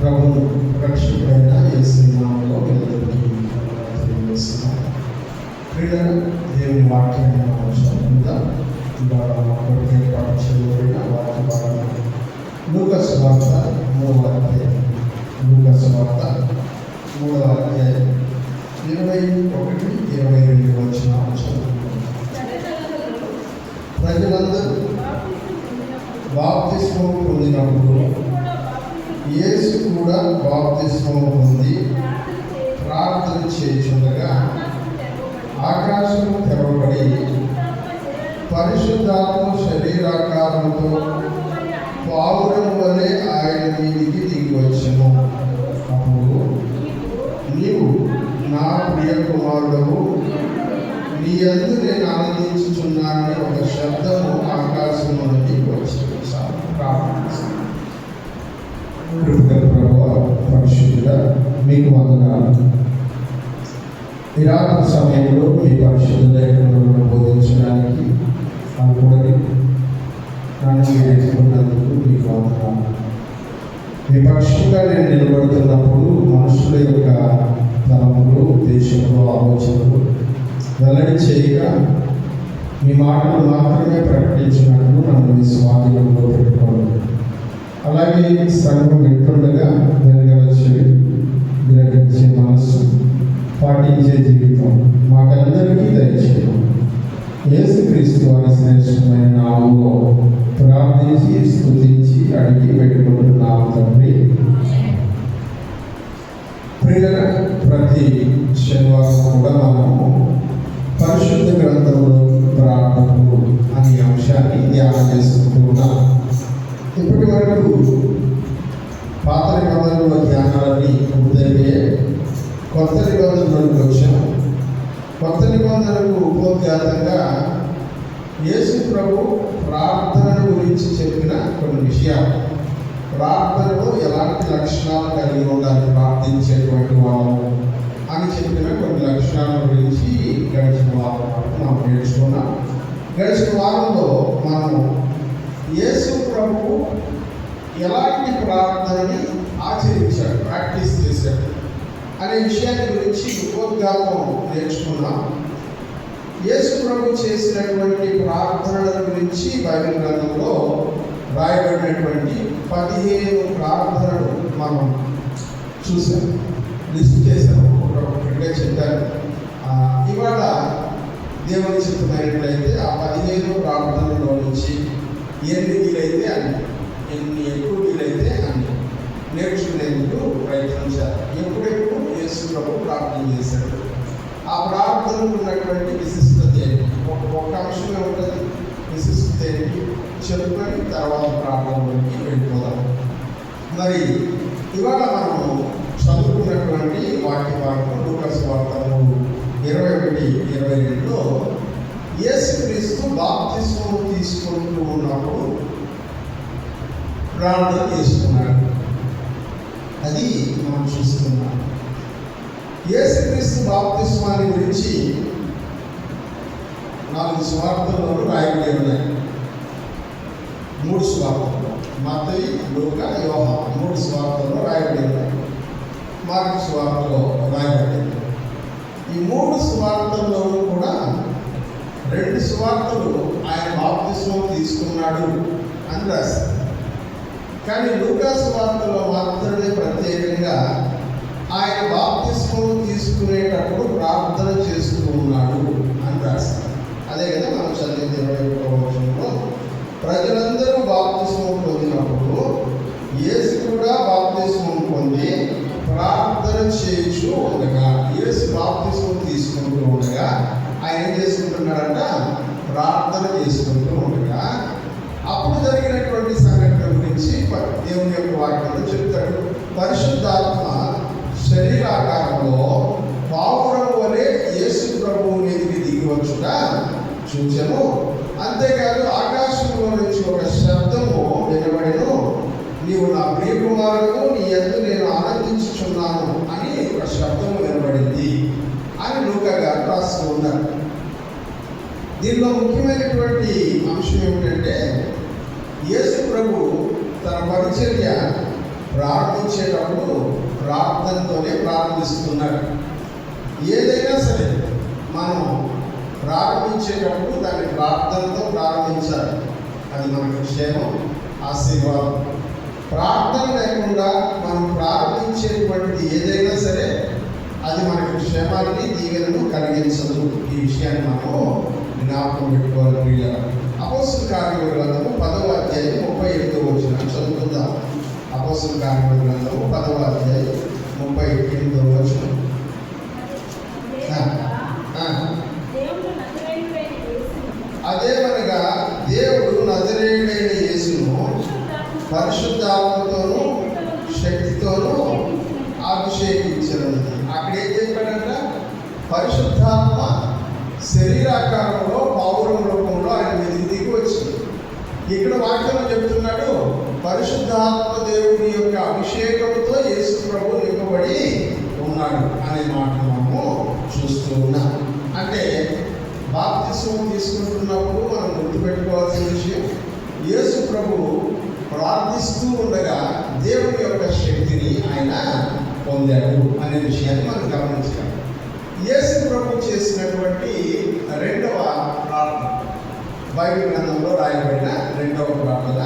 ప్రభువు రక్షకుడైన యేసు నామములో మీ అందరికీ వందనాలు తెలియజేస్తున్నాను. ప్రియులారా, దేవుని వాక్యాన్ని మనం చదువుకుందాం. ఇవాళ మన కొరకు ఏర్పాటు చేయబడిన వాక్య భాగం లూకాసు వార్త మూడవ అధ్యాయం లూకాసు వార్త మూడవ అధ్యాయం ఇరవై ఒకటి ఇరవై రెండు వచ్చిన చదువుకుందాం ప్రజలందరూ బాప్తిస్మం పొందినప్పుడు యేసు కూడా బాప్తిస్మం పొంది ప్రార్థన చేయుచుండగా ఆకాశం తెరవబడి పరిశుద్ధాత్మ శరీరాకారంతో పావురం వలె ఆయన మీదికి దిగి వచ్చెను అప్పుడు నీవు నా ప్రియ కుమారుడవు నీ అందు నేను ఆనందించుచున్నానని ఒక శబ్దము ఆకాశం నుండి వచ్చి ప్రార్థిస్తాను కృపగల ప్రభావ పరిశుద్ధుడ మీకు వందనాలు. ఈ రాత్రి సమయంలో మీ పరిశుద్ధ లేఖలను బోధించడానికి అనుకుని నన్ను మీరు మీకు వందనాలు. విపక్షంగా నేను నిలబడుతున్నప్పుడు మనుషుల యొక్క తలములు ఉద్దేశంలో ఆలోచనలు వెల్లడి చేయగా మీ మాటలు మాత్రమే ప్రకటించినట్లు నన్ను మీ స్వాధీనంలో పెట్టుకోండి. అలాగే సంఘం వింటుండగా వెనగల చెవి మనస్సు పాటించే జీవితం మాకందరికీ దయచేయడం యేసుక్రీస్తు వారి శ్రేష్టమైన నామంలో ప్రార్థించి స్థుతించి అడిగి పెట్టుకుంటున్నాము తండ్రి. ప్రియుల ప్రతి శనివారం కూడా మనము పరిశుద్ధ గ్రంథంలో ప్రార్థనలు అనే అంశాన్ని ధ్యానం చేసుకుంటాం ఇప్పటి వరకు పాత నిబంధనల ధ్యానాలన్నీ పూర్తయిపోయే కొత్త నిబంధనలకు వచ్చాం. కొత్త నిబంధనలకు ఉపోద్ఘాతంగా యేసు ప్రభు ప్రార్థన గురించి చెప్పిన కొన్ని విషయాలు. ప్రార్థనలో ఎలాంటి లక్షణాలు కలిగి ఉండాలి? ప్రార్థించేటువంటి వాళ్ళము అని చెప్పిన కొన్ని లక్షణాల గురించి గడిచిన వారం వరకు మనం నేర్చుకున్నాం. గడిచిన వారంలో మనం యేసు ప్రభు ఎలాంటి ప్రార్థనని ఆచరించాడు ప్రాక్టీస్ చేశాడు అనే విషయాన్ని గురించి ఉపోద్ఘాతం నేర్చుకున్నాం యేసు ప్రభు చేసినటువంటి ప్రార్థనల గురించి బైబిల్ గ్రంథంలో రాయబడినటువంటి పదిహేను ప్రార్థనలు మనం చూసాం లిస్ట్ చేశాం. ఒక్కొక్కటిగా చెప్పాను. ఇవాళ దేవుని చిత్తమైనట్లయితే ఆ పదిహేను ప్రార్థనలో నుంచి ఎన్ని వీలైతే అన్ని. ఎన్ని ఎక్కువ వీలైతే అన్ని. నేర్చుకునేందుకు ప్రయత్నం చేయాలి ఎప్పుడెప్పుడు యేసు ప్రభు ప్రార్థన చేశాడు? ఆ ప్రార్థనకు ఉన్నటువంటి విశిష్టత ఏంటి? ఒక ఒక్క అంశంగా ఉంటుంది. విశిష్టత ఏంటి? చెప్పుకొని తర్వాత ప్రార్థనలోకి వెళ్ళిపోదాం. మరి ఇవాళ మనము చదువుకున్నటువంటి వాటి వార్త లూకస్ వార్తలు ఇరవై ఒకటి ఇరవై రెండులో యేసుక్రీస్తు బాప్తిస్మం తీసుకుంటూ ఉన్నప్పుడు ప్రార్థన చేసుకున్నాడు. అది మనం చూస్తున్నాం. యేసుక్రీస్తు బాప్తిస్మాన్ని గురించి నాలుగు స్వార్థంలో రాయబడి ఉన్నాయి. మూడు స్వార్థంలో మత్తయి లూకా యోహా మూడు స్వార్థంలో రాయబడి ఉన్నాయి. మార్కు స్వార్థలో రాయబడింది ఈ మూడు స్వార్థంలోనూ కూడా రెండు సువార్తలు ఆయన బాప్తిస్మం తీసుకున్నాడు అని రాశారు. కానీ లూకా సువార్తలో మాత్రమే ప్రత్యేకంగా ఆయన బాప్తిస్మం తీసుకునేటప్పుడు ప్రార్థన చేస్తూ ఉన్నాడు అని రాశారు. అదే కదా మనం చదివింది ఇరవై ఒకటో ప్రజలందరూ బాప్తిస్మం పొందినప్పుడు యేసు కూడా బాప్తిస్మం పొంది ప్రార్థన చేయించు ఉండగా యేసు బాప్తిస్మం తీసుకుంటూ ఉండగా ఆయన ఏం చేసుకుంటున్నాడంట ప్రార్థన చేసుకుంటూ ఉండగా అప్పుడు జరిగినటువంటి సంఘటన గురించి దేవుని యొక్క వాక్యంలో చెప్తాడు. పరిశుద్ధాత్మ శరీరాకారంలో పావురం వలె యేసు ప్రభువు మీదకి దిగి వచ్చుట అంతేకాదు ఆకాశంలో నుంచి ఒక శబ్దము వినబడెను. నీవు నా ప్రియకుమారుడు నీ ఎందు నేను ఆనందించుచున్నాను అని ఒక శబ్దము వినబడింది అని నూకగా రాస్తూ ఉన్నారు. దీనిలో ముఖ్యమైనటువంటి అంశం ఏమిటంటే యేసు ప్రభు తన పరిచర్య ప్రార్థించేటప్పుడు ప్రార్థనతోనే ప్రారంభిస్తున్నాడు ఏదైనా సరే మనం ప్రారంభించేటప్పుడు దాన్ని ప్రార్థనతో ప్రారంభించాలి అది మనకు క్షేమం ఆశీర్వాదం. ప్రార్థన లేకుండా మనం ప్రారంభించేటువంటిది ఏదైనా సరే అది మనకు క్షేమాన్ని దీవెనను కలిగించదు. ఈ విషయాన్ని మనము జ్ఞాపకం పెట్టుకోవాలి ప్రియుల అపోస్తుల కార్యముల గ్రంథము పదవ అధ్యాయం ముప్పై ఎనిమిదో వచ్చిన చదువుకుందాం. అపోస్తుల కార్యముల గ్రంథము పదవ అధ్యాయం ముప్పై ఎనిమిదో వచ్చిన. అదేమనగా దేవుడు నజరేయుడైన యేసును పరిశుద్ధాత్మ పరిశుద్ధాత్మతోనూ శక్తితోనూ అభిషేకించను అక్కడ ఏం చెప్పాడంట? పరిశుద్ధాత్మ శరీరాకారంలో పౌరం రూపంలో ఆయన మీదకి దిగి వచ్చింది ఇక్కడ వాక్యం చెప్తున్నాడు పరిశుద్ధాత్మ దేవుని యొక్క అభిషేకంతో యేసు ప్రభు నింపబడి ఉన్నాడు అనే మాట మనము చూస్తూ ఉన్నాం. అంటే బాప్తిసం తీసుకుంటున్నప్పుడు మనం గుర్తుపెట్టుకోవాల్సిన విషయం యేసు ప్రభు ప్రార్థిస్తూ ఉండగా దేవుని యొక్క శక్తిని ఆయన పొందాడు అనే విషయాన్ని మనం గమనించాలి. యేసు ప్రభు చేసినటువంటి రెండవ ప్రార్థన. బైబిల్ గ్రంథంలో రాయబడిన రెండవ ప్రార్థన.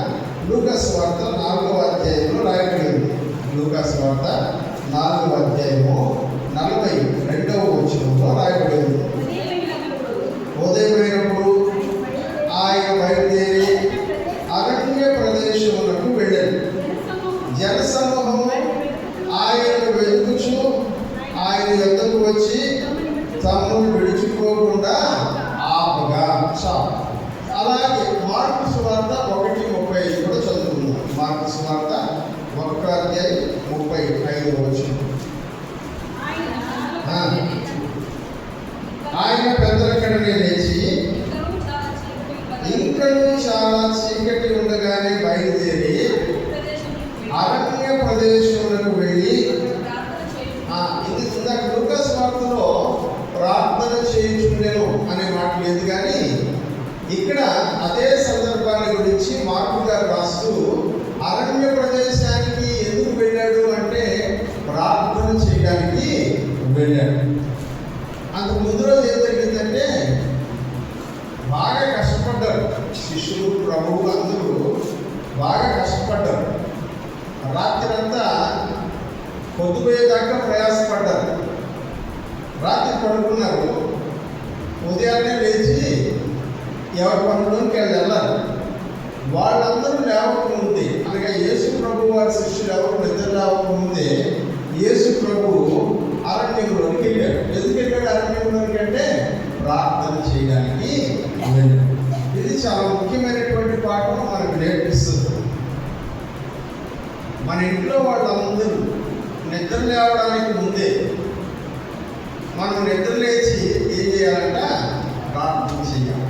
లూకాస్ వార్త నాలుగవ అధ్యాయంలో రాయబడింది. లూకస్ వార్త నాలుగవ అధ్యాయము నలభై రెండవ వచనంలో రాయబడింది. ఉదయమైనప్పుడు ఆయన బయలుదేరి అరణ్య ప్రదేశములకు వెళ్ళాడు. జనసమూహము ఆయన వెతుకుచు ఆయన యొద్దకు వచ్చి తమ్ముడు విడిచిపోకుండా ఆపగా చాలు. అలాగే మార్పు సువార్త ఒకటి ముప్పై ఐదు కూడా చదువుకుందాం. మార్పు సువార్త ఒక్క అధ్యాయం ముప్పై ఐదు వచ్చు ఆయన పెద్దలక్కడనే లేచి ఇంకను చాలా చీకటి ఉండగానే బయలుదేరి అరణ్య ప్రదేశములకు వెళ్ళి ఆ, ఇది ఇందాక లూకాస్ వార్తలో ప్రార్థన చేయించుండెను అనే మాట లేదు కానీ ఇక్కడ అదే సందర్భాన్ని గురించి మార్పు గారు అరణ్య ప్రదేశానికి ఎందుకు వెళ్ళాడు అంటే ప్రార్థన చేయడానికి వెళ్ళాడు. అంతకు ముందు రోజు ఏం జరిగిందంటే బాగా కష్టపడ్డారు శిష్యులు ప్రభువు అందరూ బాగా కష్టపడ్డారు. రాత్రంతా పొద్దుపోయేదాకా ప్రయాసపడ్డారు. రాత్రి పడుకున్నారు. ఉదయాన్నే లేచి ఎవరి పనులోకి వెళ్ళాలి? వెళ్ళారు వాళ్ళందరూ లేవకముందే అనగా యేసు ప్రభు వారి శిష్యులు ఎవరు నిద్ర లేవకముందే యేసు ప్రభు అరణ్యంలోనికి వెళ్ళాడు. ఎందుకు వెళ్ళాడు అరణ్యంలోనికి అంటే ప్రార్థన చేయడానికి వెళ్ళాడు. ఇది చాలా ముఖ్యమైనటువంటి పాఠం మనకు నేర్పిస్తుంది. మన ఇంట్లో వాళ్ళందరూ నిద్ర లేవడానికి ముందే మనం నిద్ర లేచి ఏం చేయాలంట? ప్రార్థన చేయాలి.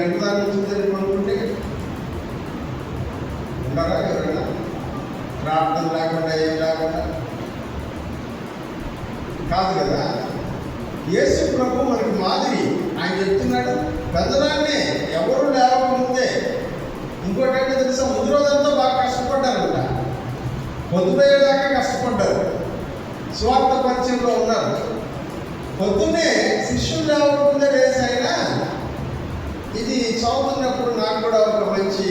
తొమ్మిది గంటల దాకా అనుకుంటే ఉండరా ఎవరైనా ప్రార్థన లేకుండా ఏం లేకుండా. కాదు కదా యేసు ప్రభు మనకి మాదిరి ఆయన చెప్తున్నాడు పెద్దదాన్నే ఎవరు లేవకముందే ఇంకోటి ఏంటో తెలుసా ముందు రోజంతా బాగా కష్టపడ్డారంట. పొద్దుపోయేదాకా కష్టపడ్డారు. స్వార్థ పరిచయంలో ఉన్నారు. పొద్దున్నే శిష్యులు లేవకముందే వేసి అయినా ఇది చదువుతున్నప్పుడు నాకు కూడా ఒక మంచి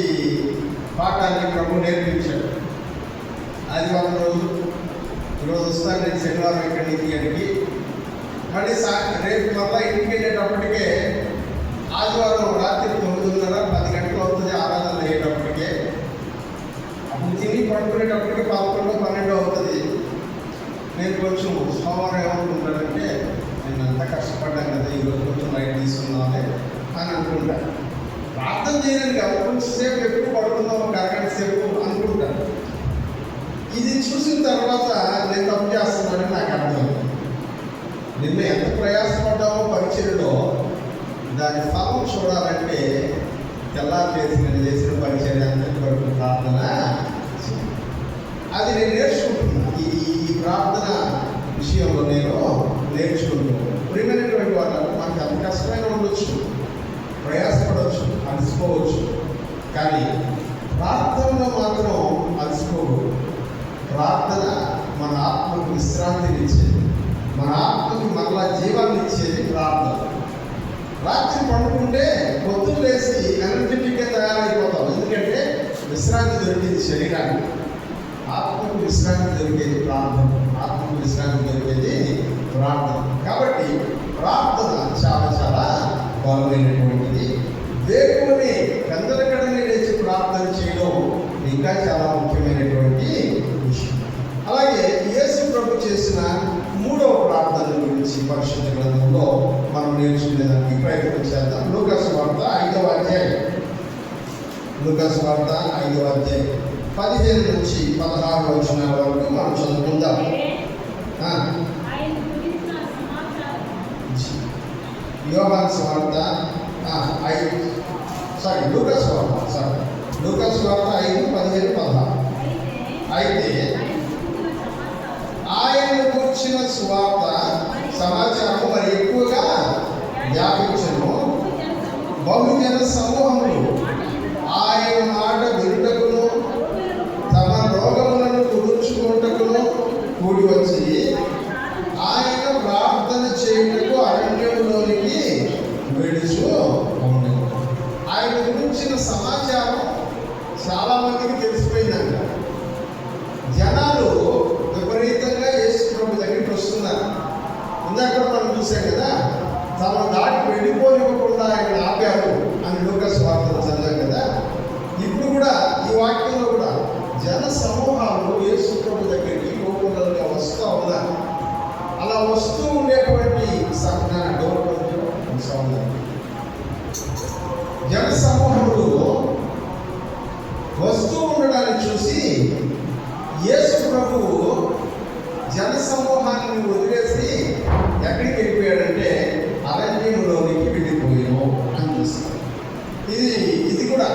పాఠాన్ని ప్రభు నేర్పించాడు. ఆదివారం రోజు ఈరోజు వస్తాను నేను శనివారం ఇక్కడ నుంచి అడిగి మళ్ళీ సా రేపు మళ్ళీ ఇంటికి వెళ్ళేటప్పటికే ఆదివారం రాత్రి తొమ్మిదిన్నర పది గంటలు అవుతుంది ఆరాధన అయ్యేటప్పటికే. అప్పుడు తిని పడుకునేటప్పటికి పదకొండు పన్నెండు అవుతుంది. నేను కొంచెం సోమవారం ఏమనుకుంటానంటే నేను అంత కష్టపడ్డాను కదా ఈరోజు కొంచెం లైట్ తీసుకున్నాను అని ప్రార్థన చేయడానికి కాదు కొంచెంసేపు ఎక్కువ పడుకుందాం ఒక అరగంట సేపు అనుకుంటాను ఇది చూసిన తర్వాత నేను తప్పు చేస్తున్నానని నాకు అర్థం. నిన్న ఎంత ప్రయాసపడ్డామో పరిచయలో దాని ఫలం చూడాలంటే తెల్లారి చేసి నేను చేసిన పరిచయం అంతటి వరకు ప్రార్థన అది నేను నేర్చుకుంటున్నాను ఈ ఈ- ఈ ప్రార్థన విషయంలో నేను నేర్చుకుంటున్నాను ప్రియమైనటువంటి వాళ్ళు మనకి అంత కష్టమైన ఉండొచ్చు. ప్రయాసపడవచ్చు అలసిపోవచ్చు. కానీ ప్రార్థనలో మాత్రం అలసిపోకూడదు ప్రార్థన మన ఆత్మకు విశ్రాంతినిచ్చేది. మన ఆత్మకి మరలా జీవాన్ని ఇచ్చేది ప్రార్థన. రాత్రి పండుకుంటే పొద్దున్న లేచి ఎనర్జెటిక్గా తయారైపోతాం. ఎందుకంటే విశ్రాంతి దొరికింది శరీరానికి. ఆత్మకు విశ్రాంతి దొరికేది ప్రార్థన. ఆత్మకు విశ్రాంతి దొరికేది ప్రార్థన. కాబట్టి ప్రార్థన చాలా చాలా బలమైనటువంటిది దేవుని కందరకడని లేచి ప్రార్థన చేయడం ఇంకా చాలా ముఖ్యమైనటువంటి విషయం. అలాగే యేసు ప్రభు చేసిన మూడవ ప్రార్థన గురించి పరిశుద్ధ గ్రంథంలో మనం నేర్చుకునేదానికి ప్రయత్నం చేద్దాం. లూకస్ వార్త ఐదవ అధ్యాయం. లూకస్ వార్త ఐదవ అధ్యాయం. పదిహేను నుంచి పదహారు వచ్చిన వరకు మనం చదువుకుందాం ఆ, ఆయన గురించిన సమాచారం యోహాన్ స్వార్త ఐదు సారీ లూకస్ వార్త సారీ లూకస్ వార్త ఐదు పదిహేను పదహారు. అయితే ఆయన కూర్చిన స్వార్త సమాచారం మరి ఎక్కువ వ్యాపించను బహుజన సమూహములు ఆయన మాట వినుటకును తమ రోగములను కుదుర్చుకుంటకును కూడి వచ్చి ఆయన ప్రార్థన చేయుటకు అరణ్యంలోనికి వెడుచు ఉండెను. ఆయన గురించిన సమాచారం చాలా మందికి తెలిసిపోయిందంట జనాలు విపరీతంగా యేసు ప్రభు దగ్గరికి వస్తున్నారు ఇందాక కూడా మనం చూసాం కదా తమ దాటి వెళ్ళిపోనివ్వకుండా ఆయన ఆపారు అని లూకస్ వార్తలు చదివాం కదా ఇప్పుడు కూడా ఈ వాక్యంలో కూడా జన సమూహాలు యేసు ప్రభు దగ్గరికి కోపంగా వస్తూ ఉన్నారు అలా వస్తూ ఉండేటువంటి సంఘాన డోర్ కొంచెం సౌందర్యం జన సమూహములు వస్తూ ఉండడాన్ని చూసి యేసు ప్రభువు జన సమూహాన్ని వదిలేసి ఎక్కడికి వెళ్ళిపోయాడంటే అరణ్యంలోనికి వెళ్ళిపోయాను అని చూస్తాం ఇది ఇది కూడా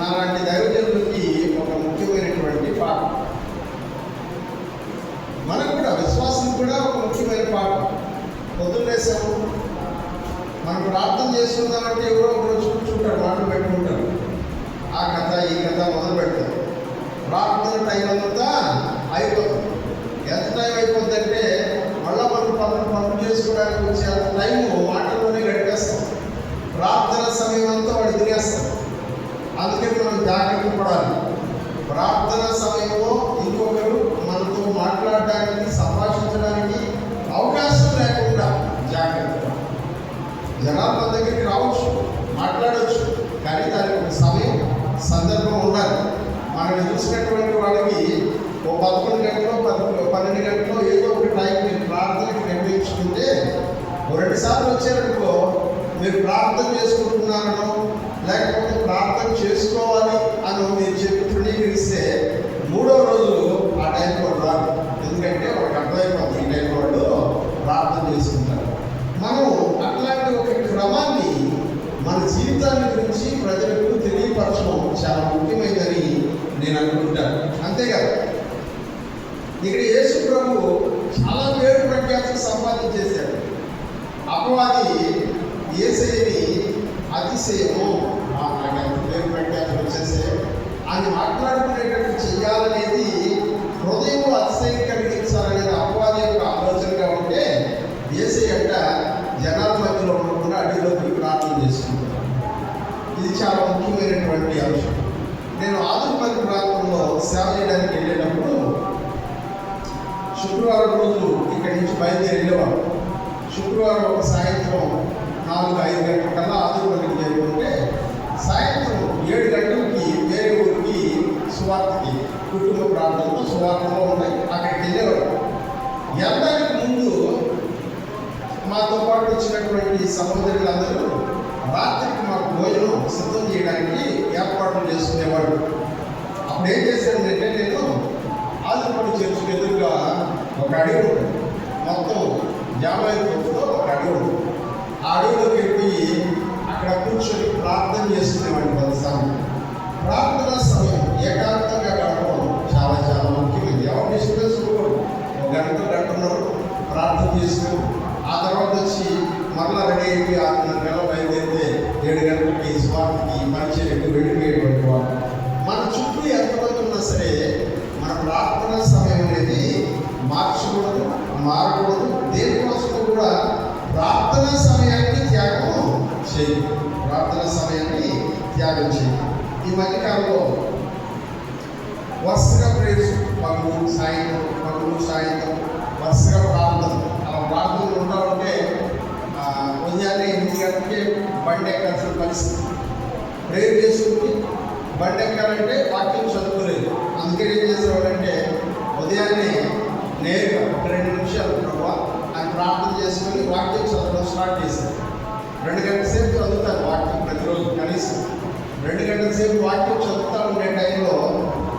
నాలాంటి దైవజనులకి ఒక ముఖ్యమైనటువంటి పాఠం. మనకు కూడా విశ్వాసం కూడా ఒక ముఖ్యమైన పాఠం. పొద్దున్నేసాము మనం ప్రార్థన చేసుకుందామంటే ఎవరో ఒకరోజు కూర్చుంటారు మాటలు పెట్టుకుంటారు. ఆ కథ ఈ కథ మొదలు పెడతారు ప్రార్థన టైం అంతా అయిపోతుంది. ఎంత టైం అయిపోతుందంటే మళ్ళీ మనం పనులు పనులు చేసుకోవడానికి వచ్చే అంత టైం మాటల్లోనే గడిపేస్తాం. ప్రార్థన సమయం అంతా వాడు తినేస్తాం అందుకే మనం జాగ్రత్త పడాలి. ప్రార్థన సమయంలో ఇంకొకరు మనతో మాట్లాడడానికి సంభాషించడానికి అవకాశం లేకుండా జాగ్రత్త జనాభా జనాలు మన దగ్గరికి రావచ్చు మాట్లాడవచ్చు కానీ దానికి ఒక సమయం సందర్భం ఉండాలి మనల్ని చూసినటువంటి వాళ్ళకి ఓ పదకొండు గంటలో పదకొండు పన్నెండు గంటలో ఏదో ఒక టైం మీరు ప్రార్థనకి నిర్ణయించుకుంటే రెండు సార్లు వచ్చారనుకో మీరు ప్రార్థన చేసుకుంటున్నారనో లేకపోతే ప్రార్థన చేసుకోవాలి అని మీరు చెప్పి తృణీకరిస్తే మూడో రోజు ఆ టైం వాడు రాదు ఎందుకంటే వాళ్ళకి అర్థమైపోతుంది ఈ టైంలో వాళ్ళు ప్రార్థన చేసుకుంటారు. మనం అట్లాంటి ఒక క్రమాన్ని మన జీవితాన్ని గురించి ప్రజలకు తెలియపరచడం చాలా ముఖ్యమైనదని నేను అనుకుంటాను అంతేకాదు ఇక్కడ యేసు ప్రభు చాలా పేరు ప్రఖ్యాతి సంపాదన చేశాడు. అపవాది ఏసైని అతిశయము. నాకు పేరు ప్రఖ్యాతి వచ్చేసే అని మాట్లాడుకునేటట్టు చేయాలనేది హృదయం అతిశయం కలిగించాలనేది అపవాది యొక్క ఆలోచనగా ఉంటే ఏసై అంట జనాల మధ్యలో ఉండకుండా అడవిలోకి ప్రార్థన చేసుకుంటారు ఇది చాలా ముఖ్యమైనటువంటి అంశం. నేను ఆదిపల్లి ప్రాంతంలో సేవ చేయడానికి వెళ్ళేటప్పుడు శుక్రవారం రోజు ఇక్కడి నుంచి బయలుదేరి వెళ్ళేవాడు. శుక్రవారం ఒక సాయంత్రం నాలుగు ఐదు గంటల కల్లా ఆదిపల్లికి చేరుకుంటే సాయంత్రం ఏడు గంటలకి వేరే ఊరికి సువార్తకి కుటుంబ ప్రాంతంలో సువార్తలో ఉన్నాయి. అక్కడికి వెళ్ళేవాడు. వెళ్ళడానికి ముందు మాతో పాటు వచ్చినటువంటి సహోదరులందరూ రాత్రికి మాకు భోజనం సిద్ధం చేయడానికి ఏర్పాట్లు చేసుకునేవాడు. అప్పుడు ఏం చేశానంటే నేను ఆదిపడి చర్చికి ఎదురుగా ఒక అడవి మొత్తం యాభై కోట్లతో ఒక అడవి ఆ అడవిలోకి వెళ్ళి అక్కడ కూర్చొని ప్రార్థన చేసుకునేవాడిని కొంతసారి ప్రార్థన సమయం ఏకాంతంగా గడపడం చాలా చాలా ముఖ్యమైనది ఎవరు డిస్టర్బెన్స్ ఉండకూడదు ఒక గంట గంటలో ప్రార్థన చేసుకుని ఆ తర్వాత వచ్చి మరలా రెడీ అయ్యి ఆరున్నర నెలలు బయలుదేరితే ఏడు గంటలకి స్వామికి మంచి వెళ్ళిపోయేటువంటి వాడు మన చుట్టూ ఎంతమంది ఉన్నా సరే మన ప్రార్థన సమయం అనేది మార్చకూడదు మారకూడదు. దేనికోసం కూడా ప్రార్థన సమయాన్ని త్యాగం చేయదు ప్రార్థన సమయాన్ని త్యాగం చేయదు ఈ మధ్యకాలంలో వరుసగా ప్రేయర్స్ పగులు సాయంత్రం పగులు సాయంత్రం వరుసగా ప్రార్థన ఉదయాన్నే ఎనిమిది గంటలకి బండి ఎక్కాల్సిన పరిస్థితి. ప్రేయర్ బండి ఎక్కాలంటే వాక్యం చదువుకోలేదు. అందుకని ఏం చేసేవాడంటే ఉదయాన్నే నేరుగా ఒక రెండు నిమిషాలు ప్రభావ ఆయన ప్రార్థన చేసుకొని వాక్యం చదవడం స్టార్ట్ చేశారు రెండు గంటల సేపు చదువుతాను వాక్యం ప్రతిరోజు కనీసం. రెండు గంటల సేపు వాక్యం చదువుతా ఉండే టైంలో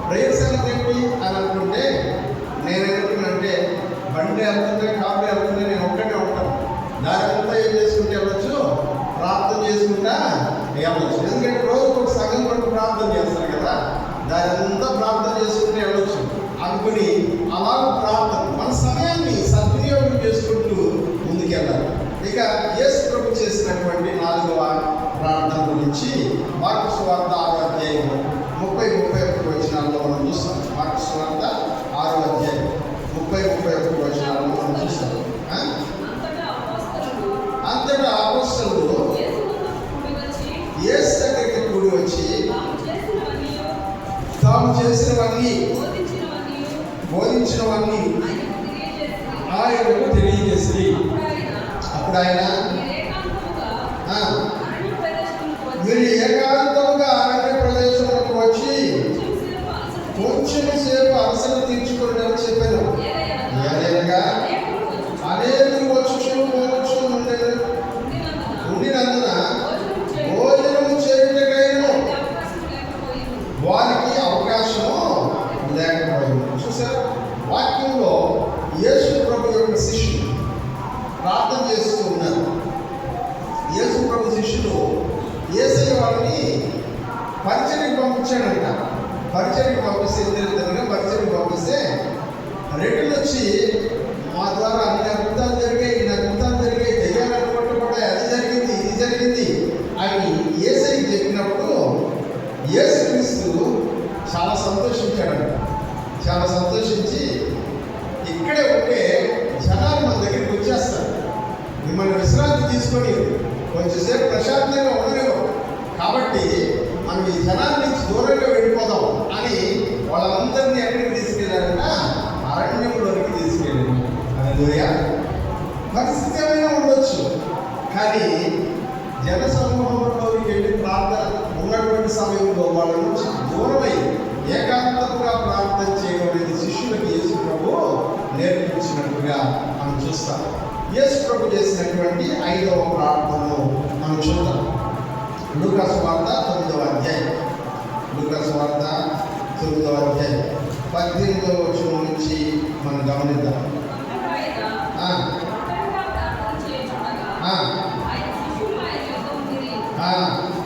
ప్రేయర్స్ సంగతి ఏంటి అని అనుకుంటే నేను ఏమనుకున్నానంటే బండి వెళ్తుంటే కాఫీ వెళ్తుంటే నేను ఒక్కటే ఉంటాను. దానికంతా ఏం చేసుకుంటే వెళ్ళొచ్చు ప్రార్థన చేసుకుంటా వెళ్ళొచ్చు ఎందుకంటే రోజు ఒక సగం కొరకు ప్రార్థన చేస్తారు కదా. దాని ప్రార్థన చేసుకుంటే వెళ్ళొచ్చు అనుకుని అలాగ ప్రార్థన మన సమయాన్ని సద్వినియోగం చేసుకుంటూ ముందుకెళ్ళాలి. ఇక యేసు ప్రభు చేసినటువంటి నాలుగవ ప్రార్థన గురించి మార్కు సువార్త ఆరో ముప్పై ముప్పై ఒకటి వచనాల్లో మనం చూస్తాం మార్కు సువార్త ఆరో అధ్యాయం ముప్పై ముప్పై ఒకటి వచనాల్లో మనం చూస్తాం ఆ? అంతటా అపోస్తలులు అంతటా అపోస్తలులు యేసు దగ్గరికి కూడి వచ్చి తాము చేసినవన్నీ బోధించినవన్నీ ఆయనకు తెలియజేసి. అప్పుడు ఆయన certeza నేర్పించినట్టుగా మనం చూస్తాం. యేసు ప్రభు చేసినటువంటి ఐదవ ప్రార్థనను మనం చూద్దాం. లూకాసు వార్త తొమ్మిదవ అధ్యాయం. లూకాసు వార్త తొమ్మిదవ అధ్యాయం. పద్దెనిమిదవ వచనం నుంచి మనం గమనిద్దాం అప్పుడు ఆయన ఆ, ఒంటరిగా ప్రార్థన చేయుచుండగా ఆ, ఆయన శిష్యులు ఆయన యొద్ద ఉండిరి. ఆ,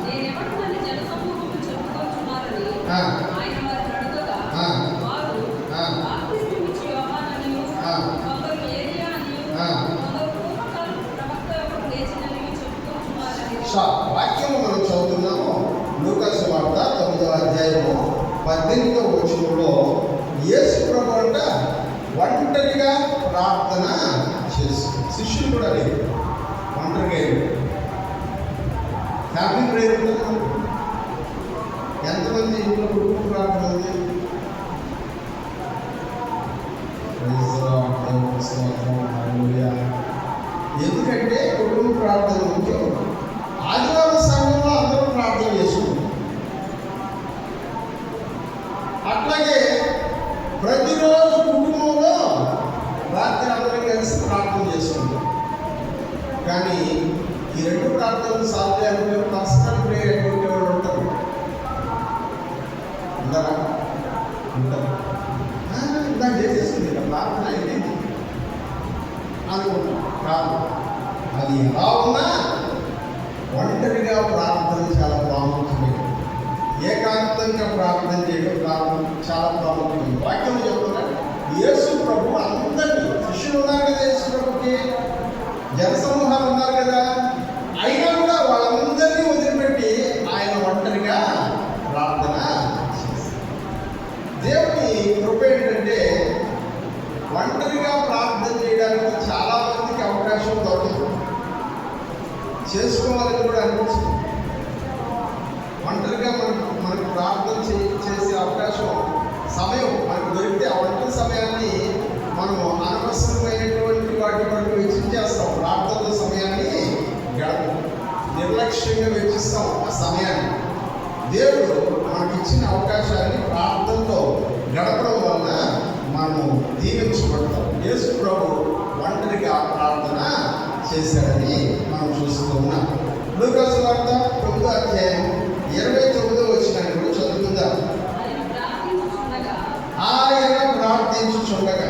నేనెవరినని జనసమూహము చెప్పుకొనుచున్నారని ఆ. ఆయన వారిని అడుగగా, ఆ. వారు ఆ. బాప్తిస్మమిచ్చు యోహాననియు, ఆ. కొందరు ఏలీయా అనియు, ఆ. కొందరు పూర్వకాలపు ప్రవక్త ఒకడు లేచిననియు చెప్పుకొనుచున్నారని. సో వాక్యం మనం చదువుతున్నాము లూకాసు వార్త తొమ్మిదవ అధ్యాయము పద్దెనిమిదవ వచనంలో యేసు ప్రభు అంట ఒంటరిగా ప్రార్థన చేసి శిష్యులు కూడా లేరు ఒంటరిగా లేరు హ్యాపీ ప్రేయర్ ఎంతమంది ఇంట్లో కుటుంబం రావడం ఎందుకంటే కుటుంబ ప్రార్థన ముఖ్యం రెండు ప్రార్థనలు సాల్వ్ చేయాలంటే పర్సనల్ ప్రేయర్ ఎటువంటి వాళ్ళు ఉంటారు ఉంటారా ఉంటారు "ఆ, ఇందాక చేసేసింది ఇక ప్రార్థన అయిపోయింది అనుకుంటాం కాదు. అది ఎలా ఉన్నా ఒంటరిగా ప్రార్థన చాలా ప్రాముఖ్యమైనది ఏకాంతంగా ప్రార్థన చేయడం ప్రార్థన చాలా ప్రాముఖ్యమైనది వాక్యం చెప్తున్నాడు యేసు ప్రభు అందరినీ శిష్యులు ఉన్నారు కదా యేసు ప్రభుకి. జనసమూహాలు ఉన్నారు కదా అయినా కూడా వాళ్ళందరినీ వదిలిపెట్టి ఆయన ఒంటరిగా ప్రార్థన చేశారు దేవుని కృప ఏంటంటే ఒంటరిగా ప్రార్థన చేయడానికి చేసుకోవాలని కూడా అనిపిస్తుంది. ఒంటరిగా మనకు మనకు ప్రార్థన చే- చేసే అవకాశం సమయం మనకు దొరికితే ఆ ఒంటరి సమయాన్ని మనము అనవసరమైనటువంటి వాటి మనకు వెచ్చించేస్తాం ప్రార్థన సమయాన్ని గడప నిర్లక్ష్యంగా వెచ్చిస్తాం ఆ సమయాన్ని. దేవుడు మనకి ఇచ్చిన అవకాశాన్ని ప్రార్థనలో గడపడం వలన మనము దీవించబడతాం. యేసు ప్రభు ఒంటరిగా ప్రార్థన చేశాడని మనం చూస్తూ ఉన్నాం. లూకాసు వార్త తొమ్మిదో అధ్యాయం ఇరవై తొమ్మిదో వచ్చిన కూడా చదువుకుందాం. ఆయన ప్రార్థించుచుండగా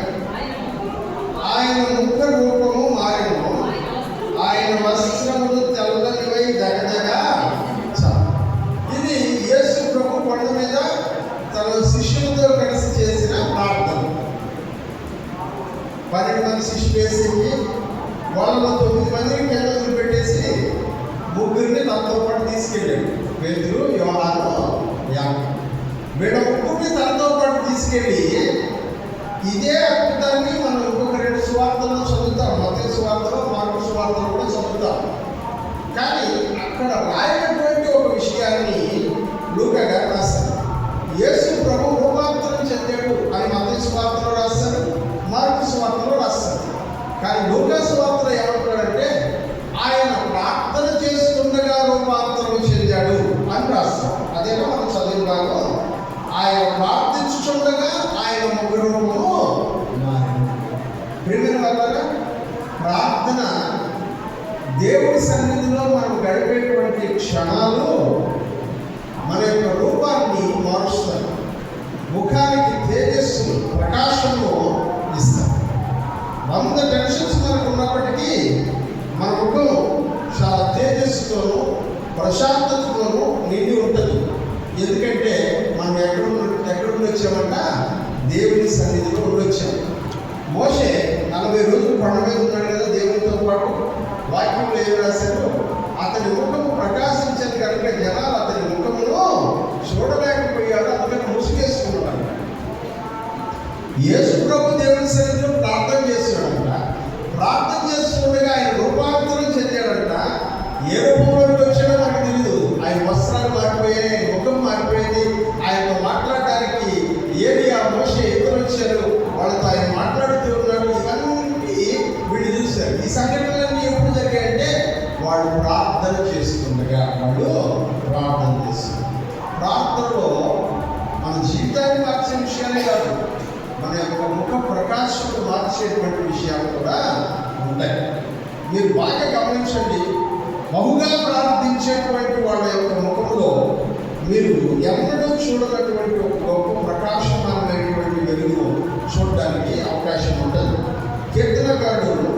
ఆయన ముఖ రూపము మారిను ఆయన వస్త్రములు తెల్లనివై దగదగా ఇది యేసు ప్రభు కొండ మీద తన శిష్యులతో కలిసి చేసిన ప్రార్థన. పన్నెండు మంది శిష్యులు వేసింది వాళ్ళలో తొమ్మిది మందిని కింద వదిలిపెట్టేసి ముగ్గురిని తనతో పాటు తీసుకెళ్ళాడు. పేదరు యోహాను యాక వీళ్ళ ముగ్గురిని తనతో పాటు తీసుకెళ్ళి ఇదే అద్భుతాన్ని మనం ఇంకొక రెండు సువార్తల్లో చదువుతాం. మత సువార్తలో మార్పు సువార్తలో కూడా చదువుతాం. కానీ అక్కడ రాయనటువంటి ఒక విషయాన్ని క్షణాలు మన యొక్క రూపాన్ని మారుస్తారు ముఖానికి తేజస్సు ప్రకాశము ఇస్తారు వంద టెన్షన్స్ మనకు ఉన్నప్పటికీ మన ముఖం చాలా తేజస్సుతోనూ ప్రశాంతతతోనూ నిండి ఉంటుంది. ఎందుకంటే మనం ఎక్కడ ఎక్కడ వచ్చామంట దేవుని సన్నిధిలో ఉండొచ్చాం. మోసే నలభై రోజులు పండుగ ఉన్నాడు కదా దేవునితో పాటు. వాక్యంలో ఏం రాశారు? అతని ముఖము ప్రకాశించని కనుక జనాలు అతని ముఖమును చూడలేకపోయారు. అందుకని ముసుగేసుకున్నాడు యేసు ప్రభు దేవుని సన్నిధిలో ప్రార్థన చేస్తున్నాడంట ప్రార్థన చేస్తుండగా ఆయన రూపాంతరం చెందాడంట. ఏ రూపంలోకి వచ్చాడో మనకు తెలియదు ఆయన వస్త్రాలు మారిపోయాయి ఆయన ముఖం మారిపోయింది. ఆయనతో మాట్లాడడానికి ఏది ఆ మోస ఎదురు వచ్చారు. వాళ్ళతో ఆయన కాదు మన యొక్క ముఖ ప్రకాశం మార్చేటువంటి విషయాలు కూడా ఉంటాయి. మీరు బాగా గమనించండి బహుగా ప్రార్థించేటువంటి వాళ్ళ యొక్క ముఖంలో మీరు ఎన్నడూ చూడనటువంటి ఒక గొప్ప ప్రకాశమానమైనటువంటి వెలుగు చూడడానికి అవకాశం ఉంటుంది. కీర్తనకారుడు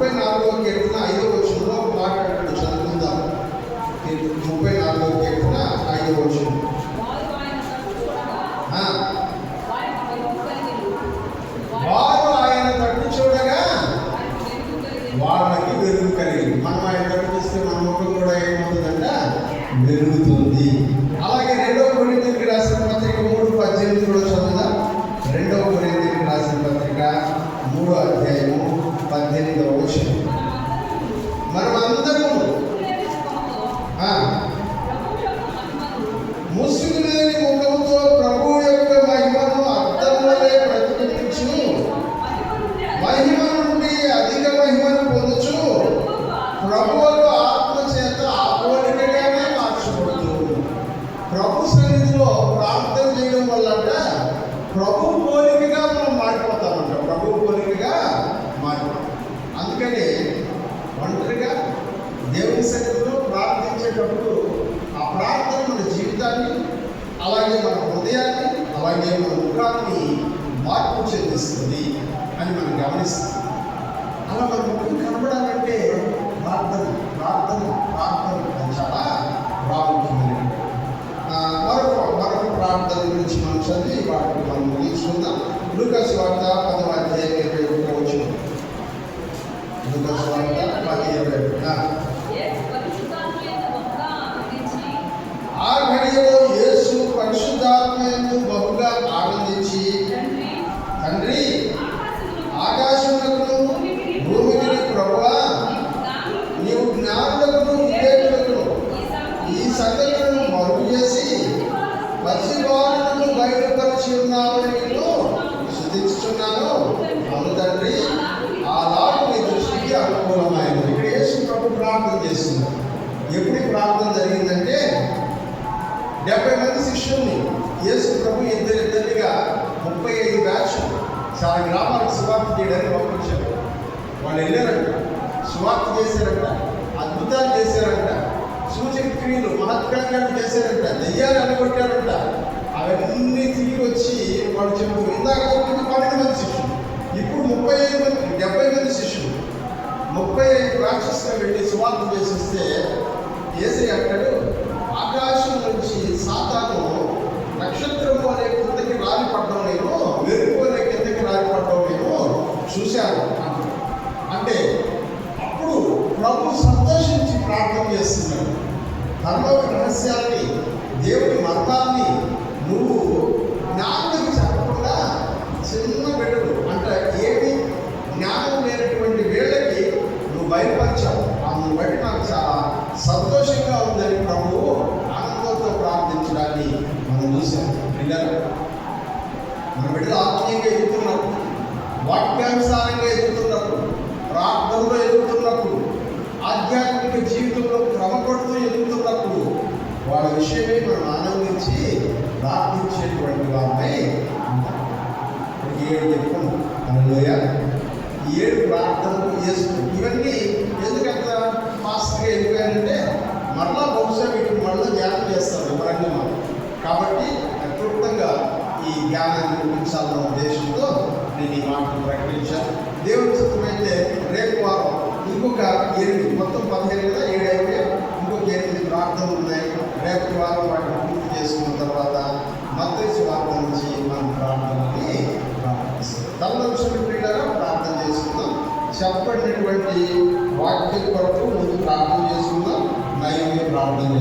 ఘడియలేకుండా ఆ ఘడియలో యేసు పరిశుద్ధాత్మయందు బహుగా ఆనందించి తండ్రి ఆకాశములకు భూమికి ప్రభువా నీవు జ్ఞానులకు వివేకులకు ఈ సంగతులను మరుగు చేసి పసివారులను బయటపరిచి ఉన్నామని ఎప్పుడు ప్రార్థన జరిగిందంటే డెబ్బై మంది శిష్యుల్ని యేసు ప్రభు ఇద్దరు ఇద్దరిగా ముప్పై ఐదు బ్యాచ్ చాలా గ్రామాలకు సువార్త చేయడానికి పంపించారు. వాళ్ళు వెళ్ళారంట. సువార్త చేశారంట. అద్భుతాలు చేశారంట. సూచక క్రియలు మహత్కార్యాలు చేశారంట. దయ్యాలు అనుకొట్టారంట అవన్నీ తిరిగి వచ్చి వాళ్ళు చెప్పు ఇందాక చెప్పింది పన్నెండు మంది శిష్యులు. ఇప్పుడు ముప్పై ఐదు మంది డెబ్బై మంది శిష్యులు. ముప్పై ఐదు బ్రాంచెస్గా వెళ్ళి సువార్త చేసిస్తే ఏసై అంటాడు ఆకాశం నుంచి సాతాను నక్షత్రం అనే కిందకి రాలి పడ్డం నేను మెరుపు అనే కిందకి రాలి పడ్డం నేను చూశాను అంటే అప్పుడు ప్రభు సంతోషించి ప్రార్థన చేస్తున్నాడు. ధర్మ రహస్యాన్ని దేవుడి మర్మాన్ని ప్రార్థనలో ఎదుగుతున్నప్పుడు ఆధ్యాత్మిక జీవితంలో క్రమపడుతూ ఎదుగుతున్నప్పుడు వాళ్ళ విషయమే మనం ఆనందించి ప్రార్థించేటువంటి వారమై ఏడు చెప్పను అనులోయ ఈ ఏడు ప్రార్థనలు చేస్తుంది ఇవన్నీ ఎందుకంత ఫాస్ట్గా ఎందుకంటే మళ్ళా బహుశా వీటిని మళ్ళీ ధ్యానం చేస్తారు వివరంగా మనం. కాబట్టి క్లుప్తంగా ఈ జ్ఞానాన్ని గురించాలన్న ఉద్దేశంతో నేను ఈ మాటను ప్రకటించాను. దేవుడు అయితే రేపు వారం ఇంకొక ఎనిమిది మొత్తం పదిహేను కదా ఏడు అయితే ఇంకొక ఎనిమిది ప్రార్థనలు ఉన్నాయి. రేపు వారం వాటిని పూర్తి చేసుకున్న తర్వాత మద్దతు వార్త నుంచి మనం ప్రార్థనని ప్రారంభిస్తాం తలదర్శన ప్రార్థన చేసుకుందాం. చెప్పబడినటువంటి వాక్య కొరకు ముందు ప్రార్థన చేసుకుందాం. నయమే ప్రార్థన